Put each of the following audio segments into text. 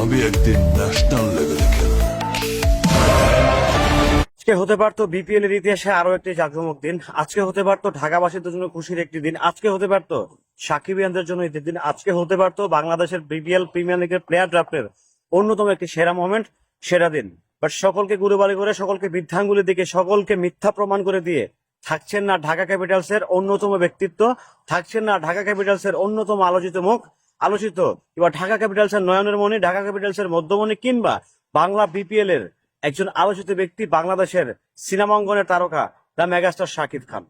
আমি একদিন ন্যাশনাল লেভেলে খেলব। আজকে হতে পারতো বিপিএল এর ইতিহাসে আরও একটি জাকজমক দিন। আজকে হতে পারতো ঢাকাবাসীদের জন্য খুশির একটি দিন। আজকে হতে পারতো জন্য দিন। আজকে হতে পারতো বাংলাদেশের বিপিএল প্রিমিয়ার লিগের প্লেয়ার ড্রাফটের অন্যতম একটি সেরা মোমেন্ট সেরা দিন। বাট সকলকে গুরুবালি করে, সকলকে বৃদ্ধাঙ্গুলি দিকে, সকলকে মিথ্যা প্রমাণ করে দিয়ে থাকছেন না ঢাকা ক্যাপিটালস এর অন্যতম ব্যক্তিত্ব, থাকছেন না ঢাকা ক্যাপিটালস এর অন্যতম আলোচিত মুখ। আলোচিত। এবার ঢাকা ক্যাপিটালস এর নয়নের মণি, ঢাকা ক্যাপিটালস এর মধ্যমণি কিংবা বাংলা বিপিএল এর একজন আলোচিত ব্যক্তি বাংলাদেশের সিনেমা অঙ্গনের তারকা the megastar Shakib Khan.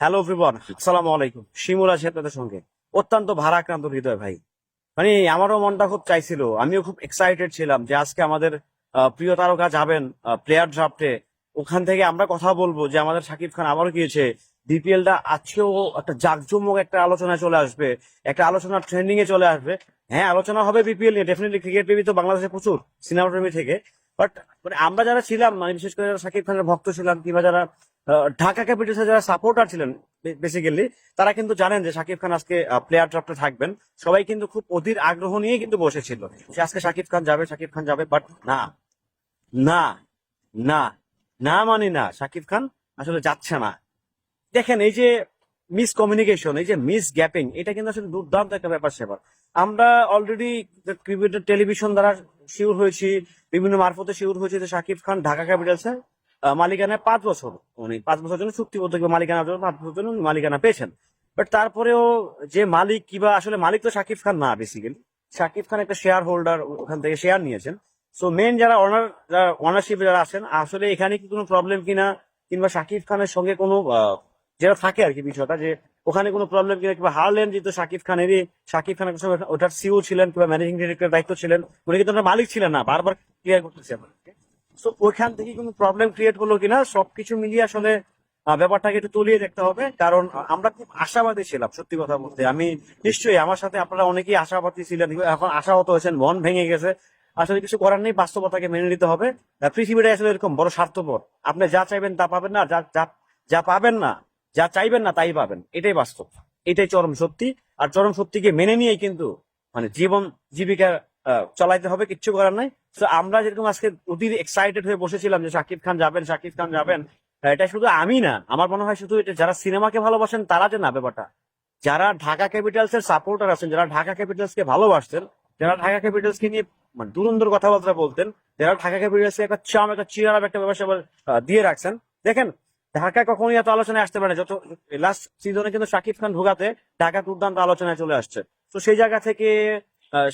Hello everyone আসসালামু আলাইকুম। শিমুল আছে আপনাদের সঙ্গে। অত্যন্ত ভারাক্রান্ত হৃদয় ভাই। মানে আমারও মনটা খুব চাইছিল, আমিও খুব এক্সাইটেড ছিলাম যে আজকে আমাদের প্রিয় তারকা যাবেন প্লেয়ার ড্রাফটে ওখান থেকে আমরা কথা বলব যে আমাদের শাকিব খান আবারও গিয়েছে বিপিএল টা আজকেও একটা জাকজমক একটা আলোচনায় চলে আসবে। একটা আলোচনা ট্রেন্ডিং এ চলে আসবে। হ্যাঁ আলোচনা হবে বিপিএল নিয়ে। ডেফিনেটলি ক্রিকেট প্রেমী তো বাংলাদেশে প্রচুর সিনেমা প্রেমী থেকে। বাট মানে আমরা যারা ছিলাম মানে বিশেষ করে যারা শাকিব খানের ভক্ত ছিলাম, কিংবা যারা ঢাকা ক্যাপিটালসের যারা সাপোর্টার ছিলেন বেসিক্যালি তারা কিন্তু জানেন যে শাকিব খান আজকে প্লেয়ার ড্রাফটে থাকবেন। সবাই কিন্তু খুব অধীর আগ্রহ নিয়ে কিন্তু বসেছিল যে আজকে শাকিব খান যাবে শাকিব খান যাবে। বাট না না না না মানে না শাকিব খান আসলে যাচ্ছে না। দেখেন, এই যে মিস কমিউনিকেশন এই যে মিস গ্যাপিং এটা কিন্তু আসলে দুর্দান্ত একটা ব্যাপার সেবার আমরা অলরেডি টেলিভিশন দ্বারা শিওর হয়েছি, বিভিন্ন মারফতে শিওর হয়েছে যে শাকিব খান ঢাকা ক্যাপিটালসের মালিকানায় পাঁচ বছর, উনি পাঁচ বছর জন্য চুক্তিবদ্ধ মালিকানার জন্য পাঁচ বছর জন্য মালিকানা পেয়েছেন। বাট তারপরেও যে মালিক কিবা আসলে মালিক তো শাকিব খান না বেসিক্যালি শাকিব খান একটা শেয়ার হোল্ডার ওখান থেকে শেয়ার নিয়েছেন। সো মেন যারা অনার যারা অনারশিপ যারা আছেন, আসলে এখানে কি কোনো প্রবলেম কিনা, কিংবা শাকিব খানের সঙ্গে কোনো যেটা থাকে আর কি বিষয়টা, যে ওখানে কোনো প্রবলেম কিনা, কিংবা হারলেন যেহেতু শাকিব খানেরই, শাকিব খান একটা সময় ওটার সিও ছিলেন, কিংবা ম্যানেজিং ডিরেক্টর দায়িত্ব ছিলেন, উনি কিন্তু মালিক ছিলেন না, বারবার ক্লিয়ার করতেছি আপনাকে সো ওইখান থেকে কোনো প্রবলেম ক্রিয়েট হলো কিনা, সবকিছু মিলিয়ে আসলে ব্যাপারটাকে একটু তলিয়ে দেখতে হবে। কারণ আমরা খুব আশাবাদী ছিলাম, সত্যি কথা বলতে। আমি নিশ্চয়ই আমার সাথে আপনারা অনেকেই আশাবাদী ছিলেন, এখন আশাহত হয়েছেন, মন ভেঙে গেছে। আসলে কিছু করার নেই, বাস্তবতাকে মেনে নিতে হবে। পৃথিবীটা আসলে এরকম বড় স্বার্থপর। আপনি যা চাইবেন তা পাবেন না যা যা পাবেন না যা চাইবেন না তাই পাবেন। এটাই বাস্তব। এটাই চরম সত্যি। আর চরম সত্যিকে মেনে নিয়েই কিন্তু মানে জীবন জীবিকা চালাইতে হবে, কিচ্ছু করার নাই। তো আমরা যেরকম আজকে অতি এক্সাইটেড হয়ে বসেছিলাম যে শাকিব খান যাবেন শাকিব খান যাবেন এটা শুধু আমি না, আমার মনে হয় শুধু এটা যারা সিনেমাকে ভালোবাসেন তারা যে না ব্যাপারটা। যারা ঢাকা ক্যাপিটালস এর সাপোর্টার আছেন, যারা ঢাকা ক্যাপিটালস কে ভালোবাসতেন, যারা ঢাকা ক্যাপিটালস কে নিয়ে মানে দুরন্দর কথাবার্তা বলতেন, যারা ঢাকা ক্যাপিটালস একটা চাম, একটা চিরার একটা ব্যবসা দিয়ে রাখছেন, দেখেন ঢাকা কখনোই এত আলোচনায় আসতে পারে যত লাস্ট সিজনে কিন্তু শাকিব খান ঢোকাতে ঢাকা দুর্দান্ত আলোচনায় চলে আসছে। তো সেই জায়গা থেকে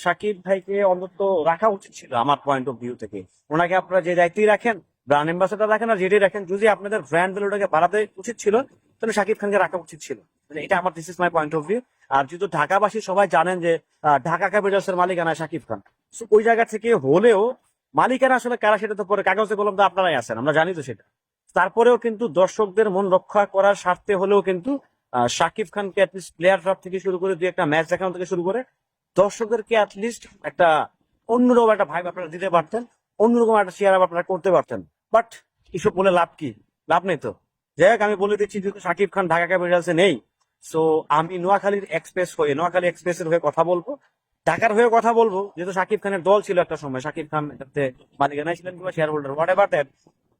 শাকিব ভাইকে অন্তত রাখা উচিত ছিল আমার পয়েন্ট অফ ভিউ থেকে। ওনাকে আপনারা যে দায়িত্বই রাখেন ব্র্যান্ড অ্যাম্বাসেডার রাখেন আর যেটাই রাখেন যদি আপনাদের ব্র্যান্ড ভ্যালুটাকে বাড়াতে উচিত ছিল তাহলে শাকিব খানকে রাখা উচিত ছিল। মানে এটা আমার this is my point of view আর যেহেতু ঢাকাবাসী সবাই জানেন যে ঢাকা ক্যাপিটালস এর মালিকানা শাকিব খান। So, ওই জায়গা থেকে হলেও মালিকানা আসলে কারা সেটা তো পরে কাগজে কলম তো আপনারাই আছেন আমরা জানি তো সেটা। তারপরেও কিন্তু দর্শকদের মন রক্ষা করার স্বার্থে হলেও কিন্তু শাকিব খানকে অ্যাটলিস্ট প্লেয়ার ড্রাফট থেকে শুরু করে দুই একটা ম্যাচ দেখানো থেকে শুরু করে দর্শকদেরকে অ্যাটলিস্ট একটা অন্যরকম একটা ভাইব আপনারা দিতে পারতেন, অন্যরকম একটা শেয়ার আপনারা করতে পারতেন। বাট এসব বলে লাভ কি? লাভ নেই তো। যাই হোক, আমি বলে দিচ্ছি, যেহেতু শাকিব খান ঢাকা ক্যাপিটালসে নেই সো আমি নোয়াখালীর এক্সপ্রেস হয়ে, নোয়াখালী এক্সপ্রেসের হয়ে কথা বলব। ঢাকার হয়ে কথা বলব, যেহেতু শাকিব খানের দল ছিল একটা সময়, শাকিব খান মালিকানায় ছিলেন কিংবা share holder whatever that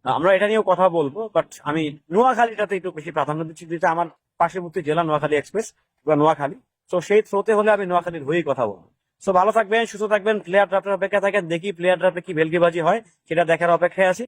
আমরা এটা নিয়েও কথা বলব বাট আমি নোয়াখালীটাতে একটু বেশি প্রাধান্য দিচ্ছি, যেটা আমার পার্শ্ববর্তী জেলা নোয়াখালী এক্সপ্রেস বা নোয়াখালী। তো সেই থ্রোতে হলে আমি নোয়াখালীর হয়েই কথা বলব। সো ভালো থাকবেন, সুস্থ থাকবেন প্লেয়ার ড্রাফটের অপেক্ষা থাকেন, দেখি প্লেয়ার ড্রাফটে কি ভেলকিবাজি হয়, সেটা দেখার অপেক্ষায় আছি।